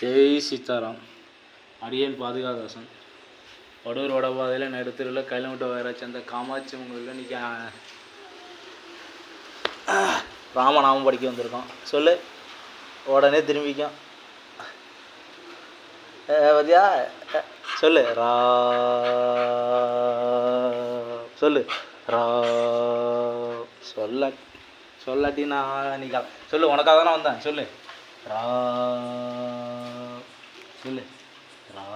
ஜெய் சீதாராம். அடியன் பாதுகாதாசன். வடூர் வடபாதையில் நடுத்தருவில் கைலமுட்ட வயராச்சு அந்த காமாட்சி உங்களில் இன்றைக்கி ராமநாமம் படிக்க வந்திருக்கோம் சொல்லு. உடனே திரும்பிக்கும். பார்த்தியா சொல்லு. ரா சொல்லு. ரா சொல்ல சொல்லாட்டி நான் நீ சொல்லு. உனக்காக தானே வந்தேன். சொல்லு. ரா. சொல்லு. ரா.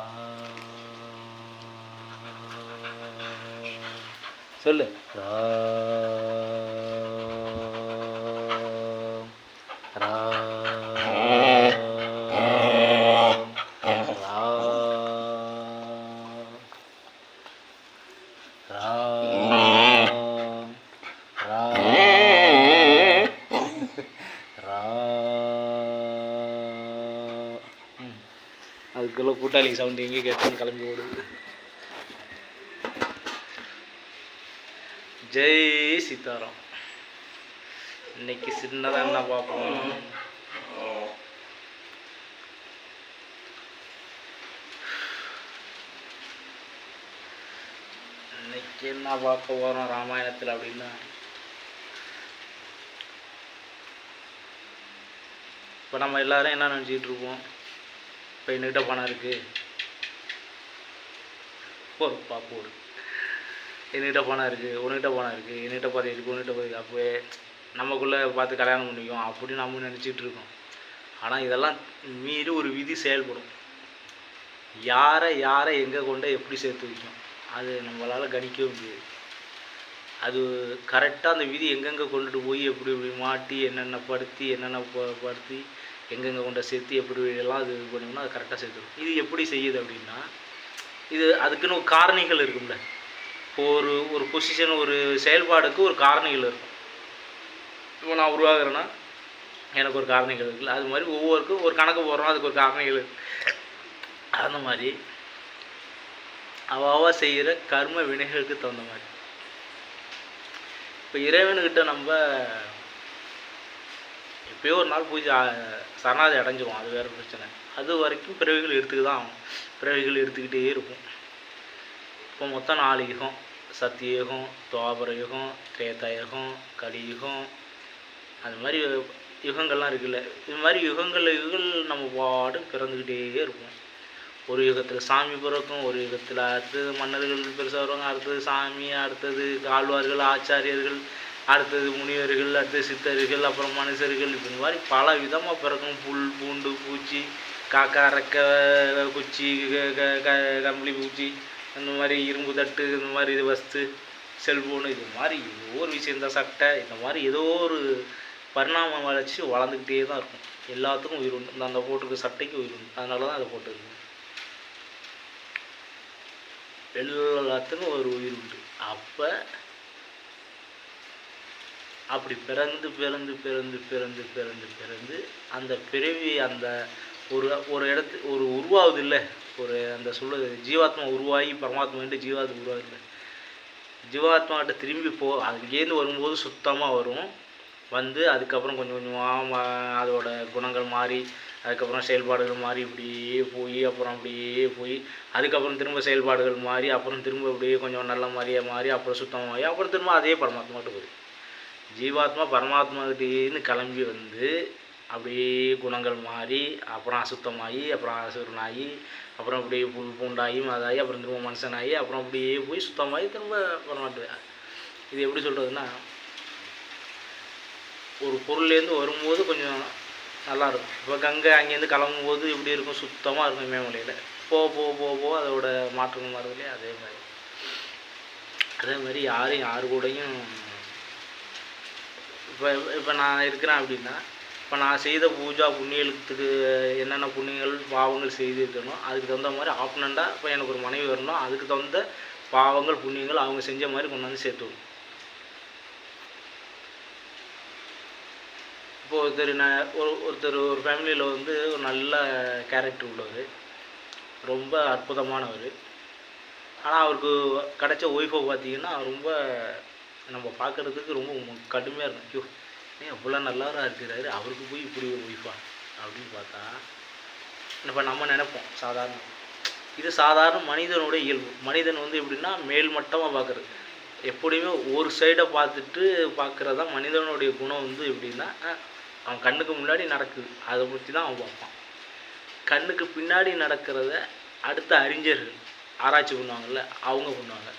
சொல்லு. ரா. ரா அதுக்குள்ள சவுண்டு சவுண்ட் எங்கே கேட்டு கிளம்பி ஓடுது ஜெய் சீதாராம். இன்னைக்கு சின்னதாக என்ன பார்ப்போம்? இன்னைக்கு என்ன பார்க்க போகிறோம் ராமாயணத்தில் அப்படின்னா? இப்போ நம்ம எல்லாரும் என்ன நினச்சிக்கிட்டு இருப்போம் இப்போ என்கிட்ட பணம் இருக்குது போடுப்பா போடு. என்கிட்ட பணம் இருக்குது உன்கிட்ட பணம் இருக்குது என்கிட்ட பாதி இருக்குது உன்கிட்ட பதவி அப்போ நமக்குள்ளே பார்த்து கல்யாணம் பண்ணிக்கும் அப்படி நம்ம நினச்சிட்டு இருக்கோம். ஆனால் இதெல்லாம் மீறி ஒரு விதி செயல்படும். யாரை யாரை எங்கே கொண்டு எப்படி சேர்த்து வைக்கும்? அது நம்மளால் கணிக்கவும் முடியாது. அது கரெக்டாக அந்த விதி எங்கெங்கே கொண்டுட்டு போய் எப்படி எப்படி மாட்டி என்னென்ன படுத்தி என்னென்ன ப- படுத்தி எங்கெங்கே கொண்ட சேர்த்து எப்படி எல்லாம் அது இது பண்ணோம்னா அது கரெக்டாக சேர்த்துடும் இது எப்படி செய்யுது அப்படின்னா இது அதுக்குன்னு ஒரு காரணிகள் இருக்கும்ல. இப்போ ஒரு ஒரு பொசிஷன் ஒரு செயல்பாடுக்கு ஒரு காரணிகள் இருக்கும். இப்போ நான் உருவாகிறேன்னா எனக்கு ஒரு காரணிகள் இருக்குல்ல. அது மாதிரி ஒவ்வொருக்கும் ஒரு கணக்கு போடுறோம் அதுக்கு ஒரு காரணிகள் அந்த மாதிரி அவாவா செய்கிற கர்ம வினைகளுக்கு தகுந்த மாதிரி. இப்போ இறைவனுக்கிட்ட நம்ம எப்பயோ ஒரு நாள் பூஜை சரணாதி அடைஞ்சிரும் அது வேறு பிரச்சனை. அது வரைக்கும் பிறவிகள் எடுத்துக்க தான் ஆகும் பிறவிகள் எடுத்துக்கிட்டே இருக்கும் இப்போ மொத்தம் நாலு யுகம். சத்தியயுகம் துவாபர யுகம் திரேதாயுகம் கலியுகம் அது மாதிரி யுகங்கள்லாம் இருக்குல்ல. இது மாதிரி யுகங்கள் யுகங்கள் நம்ம பாடு பிறந்துக்கிட்டே இருப்போம். ஒரு யுகத்தில் சாமி பிறக்கும் ஒரு யுகத்தில் அடுத்தது மன்னர்கள் பெருசாக வருவாங்க அடுத்தது சாமி அடுத்தது ஆழ்வார்கள் ஆச்சாரியர்கள் அடுத்தது முனிவர்கள் அடுத்தது சித்தர்கள் அப்புறம் மனுஷர்கள் இப்படி இந்த மாதிரி பல விதமாக பிறக்கும். புல் பூண்டு பூச்சி காக்கா ரெக்க குச்சி க- க- க- கம்பளி பூச்சி இந்த மாதிரி இரும்பு தட்டு இந்த மாதிரி இது வஸ்து செல்ஃபோனு இது மாதிரி ஏதோ ஒரு விஷயம் இந்த சட்டை இந்த மாதிரி ஏதோ ஒரு பரிணாம வளர்ச்சி வளர்ந்துக்கிட்டே தான் இருக்கும். எல்லாத்துக்கும் உயிர் உண்டு. இந்த அந்த போட்டிருக்க சட்டைக்கு உயிர் உண்டு. அதனால தான் அதை போட்டிருக்கு எல்லாத்துக்கும் ஒரு உயிர் உண்டு. அப்போ அப்படி பிறந்து பிறந்து பிறந்து பிறந்து பிறந்து பிறந்து அந்த பிறவி அந்த ஒரு ஒரு இடத்து ஒரு உருவாகுது இல்லை. ஒரு அந்த சொல்ல ஜீவாத்மா உருவாகி பரமாத்மான்ட்டு ஜீவாத்மா உருவாகுது இல்லை. ஜீவாத்மாட்ட திரும்பி போ அங்கேருந்து வரும்போது சுத்தமாக வரும். வந்து அதுக்கப்புறம் கொஞ்சம் கொஞ்சமாக அதோட குணங்கள் மாறி அதுக்கப்புறம் செயல்பாடுகள் மாறி இப்படியே போய் அப்புறம் அப்படியே போய் அதுக்கப்புறம் திரும்ப செயல்பாடுகள் மாறி அப்புறம் திரும்ப அப்படியே கொஞ்சம் நல்ல மாதிரியே மாறி அப்புறம் சுத்தமாகி அப்புறம் திரும்ப அதே பரமாத்மாட்டு போய் ஜீவாத்மா பரமாத்மாகிட்டேன்னு கிளம்பி வந்து அப்படியே குணங்கள் மாறி அப்புறம் அசுத்தமாகி அப்புறம் அசுரனாகி அப்புறம் அப்படியே புல் பூண்டாகி அதாகி அப்புறம் திரும்ப மனுஷனாகி அப்புறம் அப்படியே போய் சுத்தமாகி திரும்ப பரமாட்டு இது எப்படி சொல்கிறதுன்னா ஒரு பொருள்லேருந்து வரும்போது கொஞ்சம் நல்லாயிருக்கும். இப்போ கங்கை அங்கேருந்து கிளம்பும்போது எப்படி இருக்கும் சுத்தமாக இருக்கும் இமயமலையில் போக போக போக போக அதோட மாற்றங்கள் மாறுது இல்லையா? அதே மாதிரி. அதே மாதிரி யாரும் யாரு கூடயும் இப்போ இப்போ நான் இருக்கிறேன் அப்படின்னா இப்போ நான் செய்த பூஜா புண்ணியத்துக்கு என்னென்ன புண்ணியங்கள் பாவங்கள் செய்திருக்கணும் அதுக்கு தகுந்த மாதிரி ஆப்னண்டாக இப்போ எனக்கு ஒரு மனைவி வரணும். அதுக்கு தகுந்த பாவங்கள் புண்ணியங்கள் அவங்க செஞ்ச மாதிரி கொண்டாந்து சேர்த்து இப்போ ஒருத்தர் நான் ஒரு ஒருத்தர் ஒரு ஃபேமிலியில் வந்து ஒரு நல்ல கேரக்டர் உள்ளவர். ரொம்ப அற்புதமானவர். ஆனால் அவருக்கு கிடைச்ச ஒய்ஃபை பார்த்தீங்கன்னா ரொம்ப நம்ம பார்க்குறதுக்கு ரொம்ப கடுமையாக இருக்கும். ஐயோ ஏன் இவ்வளோ நல்லவராக இருக்கிறாரு? அவருக்கு போய் இப்படி ஒரு ஒய்ஃபா அப்படின்னு பார்த்தா இப்போ நம்ம நினைப்போம் சாதாரண இது சாதாரண மனிதனுடைய இயல்பு. மனிதன் வந்து எப்படின்னா மேல்மட்டமாக பார்க்குறது. எப்படியுமே ஒரு சைடை பார்த்துட்டு பார்க்குறது தான் மனிதனுடைய குணம் வந்து எப்படின்னா அவன் கண்ணுக்கு முன்னாடி நடக்குது. அதை பற்றி தான் அவன் பார்ப்பான். கண்ணுக்கு பின்னாடி நடக்கிறத அடுத்த அறிஞர்கள் ஆராய்ச்சி பண்ணுவாங்கள்ல அவங்க பண்ணுவாங்க.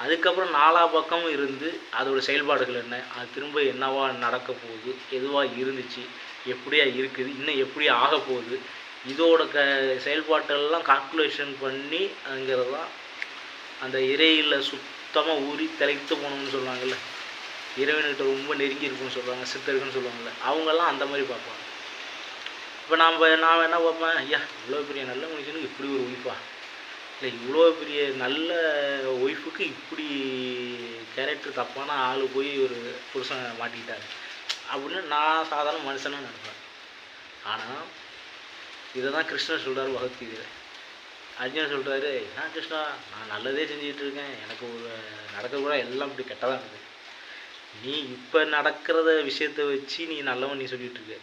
அதுக்கப்புறம் நாலா பக்கமும் இருந்து அதோட செயல்பாடுகள் என்ன? அது திரும்ப என்னவா நடக்க போகுது? எதுவாக இருந்துச்சு? எப்படியா இருக்குது? இன்னும் எப்படி ஆக போகுது? இதோட க செயல்பாட்டெல்லாம் கால்குலேஷன் பண்ணி அங்கிறது தான் அந்த இறையில் சுத்தமாக ஊறி திளைத்து போகணும்னு சொல்லுவாங்கல்ல. இறைவன்கிட்ட ரொம்ப நெருங்கி இருக்குன்னு சொல்லுவாங்க சித்தருக்குன்னு சொல்லுவாங்கள்ல அவங்கெல்லாம் அந்த மாதிரி பார்ப்பாங்க. இப்போ நாம் நான் என்ன பார்ப்பேன் ஐயா இவ்வளோ பெரிய நல்ல மனுஷனுக்கு இப்படி ஒரு உயிப்பா இல்லை இவ்வளோ பெரிய நல்ல ஒய்ஃபுக்கு இப்படி கேரக்டர் தப்பான ஆள் போய் ஒரு புருஷன் மாட்டிக்கிட்டாரு. அப்படின்னு நான் சாதாரண மனுஷனாக நினைப்பேன். ஆனால் இதை தான் கிருஷ்ணன் சொல்கிறார் பகவத்கீதையில். அர்ஜுனன் சொல்கிறாரு என்ன கிருஷ்ணா நான் நல்லதே செஞ்சுக்கிட்டு இருக்கேன். எனக்கு ஒரு நடக்க கூட எல்லாம் இப்படி கெட்டதாக இருக்குது நீ இப்போ நடக்கிறத விஷயத்தை வச்சு நீ நல்லவன் நீ சொல்லிகிட்டு இருக்க.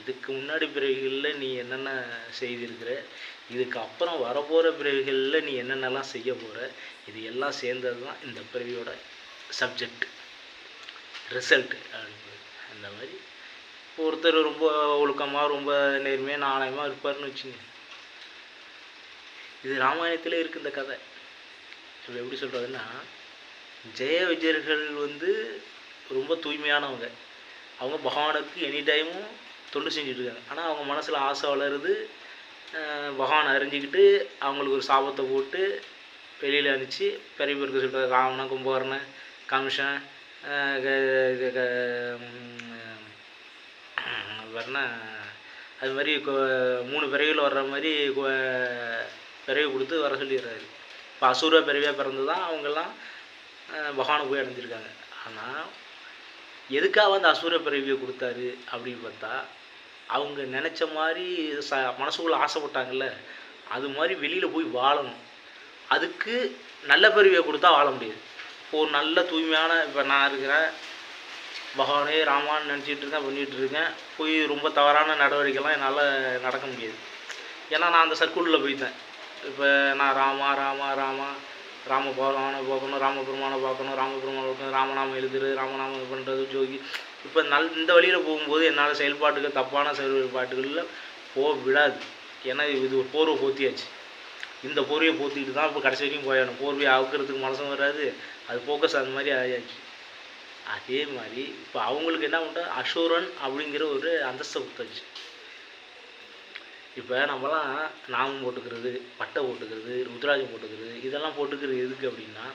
இதுக்கு முன்னாடி பிறவிகளில் நீ என்னென்ன செய்திருக்கிற? இதுக்கு அப்புறம் வரப்போகிற பிறவிகளில் நீ என்னென்னலாம் செய்ய போகிற இது எல்லாம் சேர்ந்தது தான் இந்த பிறவியோட சப்ஜெக்ட் ரிசல்ட் அந்த மாதிரி. இப்போ ஒருத்தர் ரொம்ப ஒழுக்கமாக ரொம்ப நேர்மையாக நாணயமாக இருப்பார்னு வச்சுங்க. இது ராமாயணத்தில் இருக்குது இந்த கதை. இப்போ எப்படி சொல்கிறதுன்னா ஜெய விஜயர்கள் வந்து ரொம்ப தூய்மையானவங்க. அவங்க பகவானுக்கு எனி டைமும் தொண்டு செஞ்சுட்டு இருக்காங்க ஆனால் அவங்க மனசில் ஆசை வளருது. பகவான் அறிஞ்சிக்கிட்டு அவங்களுக்கு ஒரு சாபத்தை போட்டு வெளியில் அனுப்பிச்சு பெரிய பேருக்கு சொல்கிறார் ராவணன் கும்பகர்ணன் கமிஷன் வேறுனா க- அது மாதிரி மூணு பிறவியில் வர்ற மாதிரி பிறவி கொடுத்து வர சொல்லிடுறாரு. இப்போ அசுர பிறவியாக பிறந்து தான் அவங்கெல்லாம் அஹ், பகவானை போய் அடைஞ்சிருக்காங்க. ஆனால் எதுக்காக அந்த அசூர பிறவியை கொடுத்தாரு அப்படின்னு பார்த்தா அவங்க நினச்ச மாதிரி ச மனசுக்குள்ளே ஆசைப்பட்டாங்கல்ல அது மாதிரி வெளியில் போய் வாழணும். அதுக்கு நல்ல பிறவியை கொடுத்தா வாழ முடியாது. இப்போ ஒரு நல்ல தூய்மையான இப்போ நான் இருக்கிறேன் பகவானே ராமான்னு நினச்சிட்டு இருக்கேன் பண்ணிகிட்டு இருக்கேன். போய் ரொம்ப தவறான நடவடிக்கைலாம் என்னால் நடக்க முடியாது. ஏன்னா நான் அந்த சர்க்குளில் போயிட்டேன். இப்போ நான் ராமா ராமா ராமா ராம பகவானை பார்க்கணும் ராமபெருமானை பார்க்கணும் ராமபெருமானை பார்க்கணும் ராமநாமம் எழுதுறது ராமநாமம் பண்ணுறது ஜோகி இப்போ நல் இந்த வழியில் போகும்போது என்னால் செயல்பாட்டுகள் தப்பான செயல்பாட்டுகளில் போக விடாது. ஏன்னா இது ஒரு போர்வை போத்தியாச்சு. இந்த போர்வையை போத்திட்டு தான் இப்போ கடைசி வரைக்கும் போயிடணும் போர்வையை அவுக்கிறதுக்கு மனசும் வராது. அது ஃபோக்கஸ் அந்த மாதிரி ஆயாச்சு. அதே மாதிரி இப்போ அவங்களுக்கு என்ன பண்ணுறா அஷூரன் அப்படிங்கிற ஒரு அந்தஸ்தை கொடுத்தாச்சு. இப்போ நம்மலாம் நாமம் போட்டுக்கிறது பட்டை போட்டுக்கிறது ருத்ராஜம் போட்டுக்கிறது இதெல்லாம் போட்டுக்கிறது எதுக்கு அப்படின்னா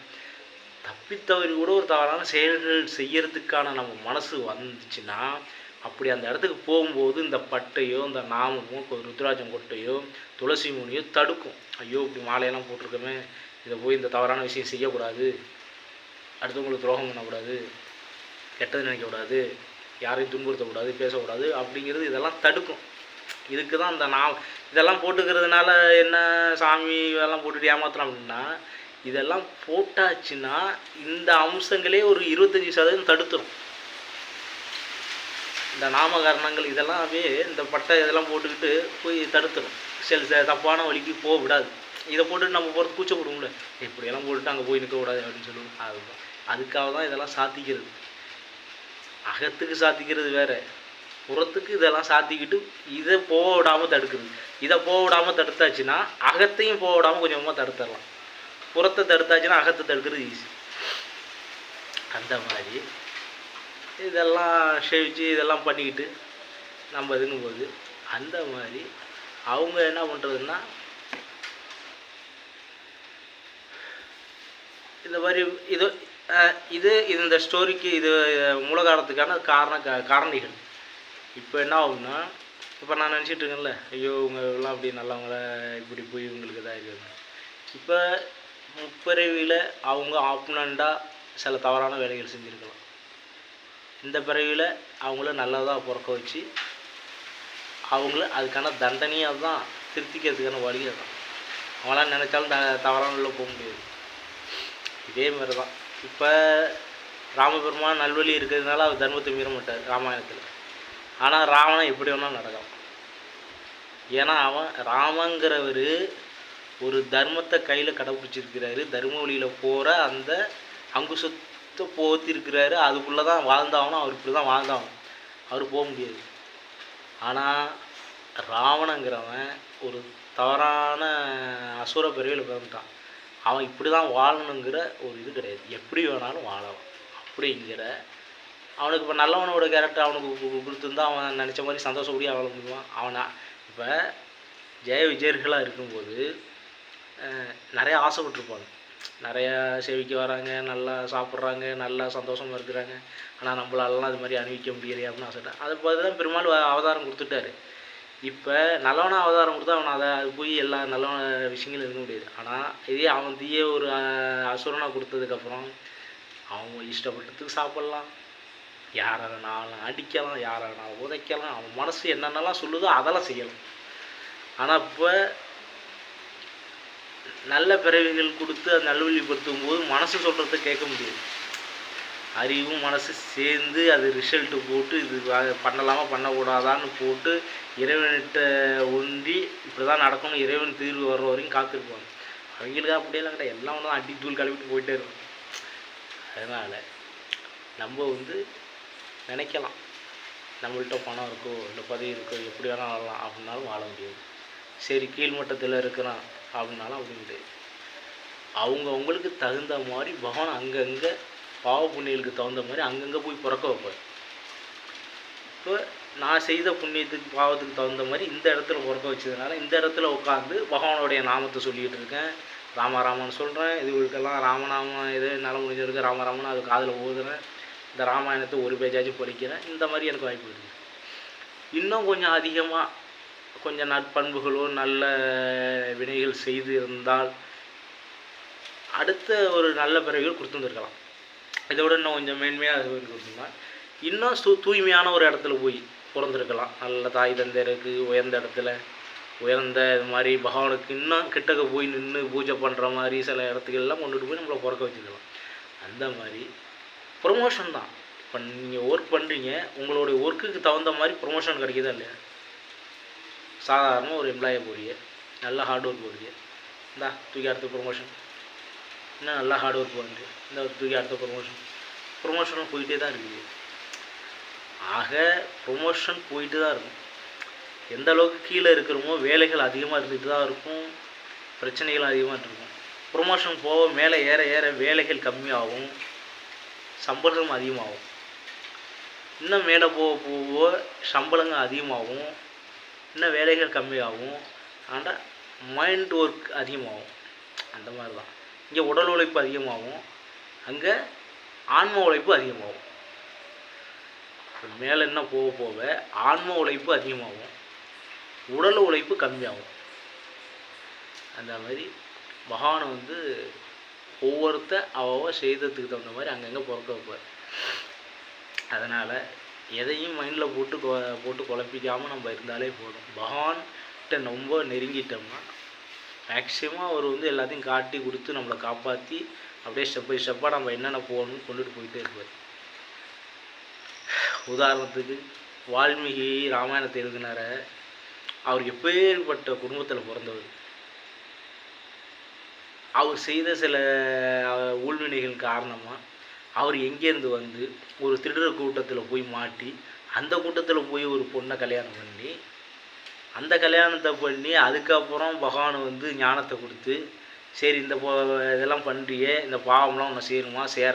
தப்பித்தவறி கூட ஒரு தவறான செயல்கள் செய்யறதுக்கான நம்ம மனசு வந்துச்சுன்னா அப்படி அந்த இடத்துக்கு போகும்போது இந்த பட்டையோ இந்த நாமமோ ருத்ராஜன் ருத்ராஜம் கொட்டையோ துளசி முனியோ தடுக்கும். ஐயோ இப்படி மாலையெல்லாம் போட்டிருக்கோமே இதை போய் இந்த தவறான விஷயம் செய்யக்கூடாது அடுத்தவங்களுக்கு துரோகம் பண்ணக்கூடாது கெட்டது நினைக்கக்கூடாது யாரையும் துன்புறுத்தக்கூடாது பேசக்கூடாது அப்படிங்கிறது இதெல்லாம் தடுக்கும். இதுக்கு தான் அந்த நான் இதெல்லாம் போட்டுக்கிறதுனால என்ன சாமி இதெல்லாம் போட்டுட்டு ஏமாத்துறோம் அப்படின்னா இதெல்லாம் போட்டாச்சுன்னா இந்த அம்சங்களே ஒரு இருபத்தஞ்சி சதவீதம் தடுத்துரும். இந்த நாமகரணங்கள் இதெல்லாமே இந்த பட்டை இதெல்லாம் போட்டுக்கிட்டு போய் தடுத்துரும். சில தப்பான வழிக்கு போக விடாது. இதை போட்டுட்டு நம்ம போகிறது கூச்சப்படுவோம்ல இப்படியெல்லாம் போட்டுட்டு அங்கே போய் நிற்கக்கூடாது அப்படின்னு சொல்லுவோம். அதுதான் அதுக்காக தான் இதெல்லாம் சாத்திக்கிறது. அகத்துக்கு சாத்திக்கிறது வேற. புறத்துக்கு இதெல்லாம் சாத்திக்கிட்டு இதை போக விடாமல் தடுக்குது இதை போக விடாமல் தடுத்தாச்சுன்னா அகத்தையும் போக விடாமல் கொஞ்சமாக தடுத்துடலாம். புறத்தை தடுத்தாச்சுன்னா அகத்தை தடுக்கிறது ஈஸி அந்த மாதிரி இதெல்லாம் சேவிச்சு இதெல்லாம் பண்ணிக்கிட்டு நம்ம இதுங்கும் போது அந்த மாதிரி அவங்க என்ன பண்ணுறதுன்னா இந்த மாதிரி இது இது இந்த ஸ்டோரிக்கு இது மூலகாரத்துக்கான காரண காரணிகள். இப்போ என்ன ஆகும்னா இப்போ நான் நினச்சிட்டு இருக்கேன்ல ஐயோ இவங்க எல்லாம் அப்படி நல்லவங்கள இப்படி போய் இவங்களுக்கு இதாக இருக்குது இப்போ முப்பிறவியில் அவங்க ஆப்னண்ட்டாக சில தவறான வேலைகள் செஞ்சுருக்கலாம். இந்த பிறவியில் அவங்கள நல்லதாக பிறக்க வச்சு அவங்கள அதுக்கான தண்டனையாக தான் திருத்திக்கிறதுக்கான வழி தான் அவங்களாம் நினச்சாலும் த தவறான உள்ள போக முடியாது. இதே மாதிரி தான் இப்போ ராமபெருமான் நல்வழி இருக்கிறதுனால அவர் தர்மத்தை மீற மாட்டார் ராமாயணத்தில். ஆனால் ராவணன் எப்படி வேணாலும் நடக்கலாம். ஏன்னா அவன் ராமங்கிறவர் ஒரு தர்மத்தை கையில் கடைப்பிடிச்சிருக்கிறாரு தர்ம வழியில் போகிற அந்த அங்குசத்தை போத்திருக்கிறாரு. அதுக்குள்ளே தான் வாழ்ந்தாகணும். அவர் இப்படி தான் வாழ்ந்தாகணும். அவர் போக முடியாது. ஆனால் ராவணங்கிறவன் ஒரு தவறான அசுர பிறவியில் பிறந்துட்டான். அவன் இப்படி தான் வாழணுங்கிற ஒரு இது கிடையாது. எப்படி வேணாலும் வாழலாம். அப்படிங்கிற அவனுக்கு இப்போ நல்லவனோட கேரக்டர் அவனுக்கு கொடுத்துருந்தா அவன் நினச்ச மாதிரி சந்தோஷப்படியாக அவளை முடியுமா? அவனா இப்போ ஜெய விஜயர்களாக இருக்கும்போது நிறையா ஆசைப்பட்டுருப்பாங்க. நிறையா சேவிக்க வராங்க நல்லா சாப்பிட்றாங்க நல்லா சந்தோஷமாக இருக்கிறாங்க. ஆனால் நம்மளாலலாம் அது மாதிரி அணிவிக்க முடியலையே அப்படின்னு ஆசைட்டேன் அதை பார்த்து தான் பெருமாள் அவதாரம் கொடுத்துட்டாரு. இப்போ நல்லவனா அவதாரம் கொடுத்தா அவன் அதை அது போய் எல்லா நல்லவன விஷயங்களும் இருக்க முடியாது. ஆனால் இதே அவன் தீய ஒரு அசுரனாக கொடுத்ததுக்கப்புறம் அவங்க இஷ்டப்பட்டதுக்கு சாப்பிட்லாம். யாரை வேணாலும் அடிக்கலாம் யாரை வேணாலும் உதைக்கலாம் அவன் மனசு என்னென்னலாம் சொல்லுதோ அதெல்லாம் செய்யலாம். ஆனால் இப்போ நல்ல பிறவிகள் கொடுத்து அது நல்வழிப்படுத்தும் போது மனசு சொல்கிறத கேட்க முடியாது. அறிவும் மனசு சேர்ந்து அது ரிசல்ட்டு போட்டு இது பண்ணலாமா பண்ணக்கூடாதான்னு போட்டு இறைவன்கிட்ட ஒன்றி இப்படி தான் நடக்கணும் இறைவன் தீர்வு வர்ற வரைக்கும் காத்திருப்பாங்க. அவங்களுக்கு அப்படியெல்லாம் கிடையாது. எல்லாம் ஒன்று அடி தூள் கழுவிட்டு போயிட்டே இருக்கும். அதனால் நம்ம வந்து நினைக்கலாம். நம்மள்கிட்ட பணம் இருக்கோ இல்லை பதவி இருக்கோ எப்படி வேணாலும் வாழலாம் அப்படின்னாலும் வாழ முடியாது. சரி கீழ்மட்டத்தில் இருக்கிறான் அப்படின்னாலும் அப்படி கிடையாது அவங்க அவங்களுக்கு தகுந்த மாதிரி பகவான் அங்கங்கே பாவ புண்ணியங்களுக்கு தகுந்த மாதிரி அங்கங்கே போய் பிறக்க வைப்பார். இப்போ நான் செய்த புண்ணியத்துக்கு பாவத்துக்கு தகுந்த மாதிரி இந்த இடத்துல பிறக்க வச்சதுனால இந்த இடத்துல உட்காந்து பகவானுடைய நாமத்தை சொல்லிகிட்டு இருக்கேன். ராமராமன் சொல்கிறேன் இதுகளுக்கெல்லாம் ராமநாமம் இது நல்ல முடிஞ்சிருக்கு ராமராமன் அது காதில் ஓதுறேன் இந்த ராமாயணத்தை ஒரு பேஜாச்சும் படிக்கிறேன் இந்த மாதிரி எனக்கு வாய்ப்பு இருக்குது இன்னும் கொஞ்சம் அதிகமாக கொஞ்சம் நற்பண்புகளோ நல்ல வினைகள் செய்து இருந்தால் அடுத்த ஒரு நல்ல பிறவிகள் கொடுத்துருந்துருக்கலாம் இதை விட இன்னும் கொஞ்சம் மேன்மையாக அது இன்னும் சு தூய்மையான ஒரு இடத்துல போய் பிறந்திருக்கலாம். நல்ல தாய் தந்தையருக்கு உயர்ந்த இடத்துல. உயர்ந்த இது மாதிரி பகவானுக்கு இன்னும் கிட்டக்க போய் நின்று பூஜை பண்ணுற மாதிரி சில இடத்துக்கெல்லாம் கொண்டுட்டு போய் நம்மளை பிறக்க வச்சுக்கலாம். அந்த மாதிரி ப்ரொமோஷன் தான். இப்போ நீங்கள் ஒர்க் பண்ணுறீங்க உங்களுடைய ஒர்க்குக்கு தகுந்த மாதிரி ப்ரொமோஷன் கிடைக்குதா இல்லையா? சாதாரண ஒரு எம்ப்ளாயை போறீங்க நல்லா ஹார்ட் ஒர்க் போறீங்க இந்தா தூக்கி அடுத்த ப்ரொமோஷன் இன்னும் நல்லா ஹார்ட் ஒர்க் பண்ணுறீங்க இந்த தூக்கி அடுத்த ப்ரொமோஷன் ப்ரொமோஷனும் போயிட்டே தான் இருக்குது. ஆக ப்ரொமோஷன் போயிட்டு தான் இருக்கும். எந்த அளவுக்கு கீழே இருக்கிறோமோ வேலைகள் அதிகமாக இருந்துட்டு தான் இருக்கும். பிரச்சனைகள் அதிகமாக இருக்கும். ப்ரொமோஷன் போக மேலே ஏற ஏற வேலைகள் கம்மியாகும். சம்பளம் அதிகமாகும். இன்னும் மேலே போக போக சம்பளங்கள் அதிகமாகும். இன்னும் வேலைகள் கம்மியாகும். ஆனால் மைண்ட் ஒர்க் அதிகமாகும். அந்த மாதிரி தான் இங்கே உடல் உழைப்பு அதிகமாகும். அங்கே ஆன்ம உழைப்பு அதிகமாகும். மேலே என்ன போக போக ஆன்ம உழைப்பு அதிகமாகும். உடல் உழைப்பு கம்மியாகும். அந்த மாதிரி பகவானை வந்து ஒவ்வொருத்த அவ செய்ததுக்கு தகுந்த மாதிரி அங்கங்கே பிறக்க வைப்பார். அதனால் எதையும் மைண்டில் போட்டு போட்டு குழப்பிக்காமல் நம்ம இருந்தாலே போதும். பகவான்கிட்ட ரொம்ப நெருங்கிட்டோம்னா மேக்ஸிமம் அவர் வந்து எல்லாத்தையும் காட்டி கொடுத்து நம்மளை காப்பாற்றி அப்படியே ஸ்டெப் பை ஸ்டெப்பாக நம்ம என்னென்ன போகணும்னு கொண்டுட்டு போயிட்டே இருப்பார். உதாரணத்துக்கு வால்மீகி ராமாயணத்தை எழுதினார. அவர் எப்பேற்பட்ட குடும்பத்தில் பிறந்தவர்? அவர் செய்த சில ஊழ்வினைகள் காரணமாக அவர் எங்கேருந்து வந்து ஒரு திருடர் கூட்டத்தில் போய் மாட்டி அந்த கூட்டத்தில் போய் ஒரு பொண்ணை கல்யாணம் பண்ணி அந்த கல்யாணத்தை பண்ணி அதுக்கப்புறம் பகவான் வந்து ஞானத்தை கொடுத்து சரி இந்த போ இதெல்லாம் பண்ணுறியே இந்த பாவம்லாம் உன்னை சேருமா சேர